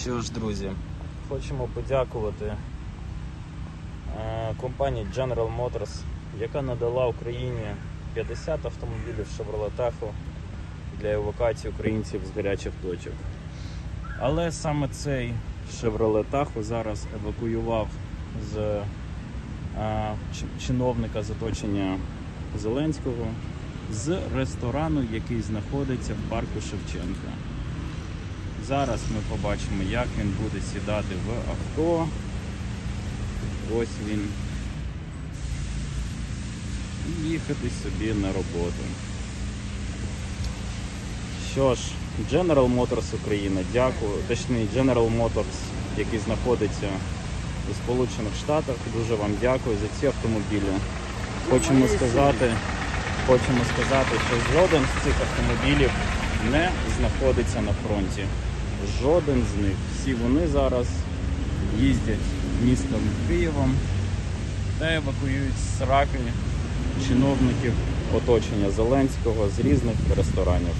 Що ж, друзі, хочемо подякувати е, компанії General Motors, яка надала Україні 50 автомобілів Chevrolet Tahoe для евакуації українців з гарячих точок. Але саме цей Chevrolet Tahoe зараз евакуював з е, чиновника з оточення Зеленського з ресторану, який знаходиться в парку Шевченка. Зараз ми побачимо, як він буде сідати в авто. Ось він. І їхати собі на роботу. Що ж, General Motors Україна, дякую. Точніше, General Motors, який знаходиться у Сполучених Штатах. Дуже вам дякую за ці автомобілі. Хочемо сказати, хочемо сказати, що жоден з цих автомобілів не знаходиться на фронті. Жоден з них. Всі вони зараз їздять містом Києвом та евакуюють з раки чиновників оточення Зеленського з різних ресторанів.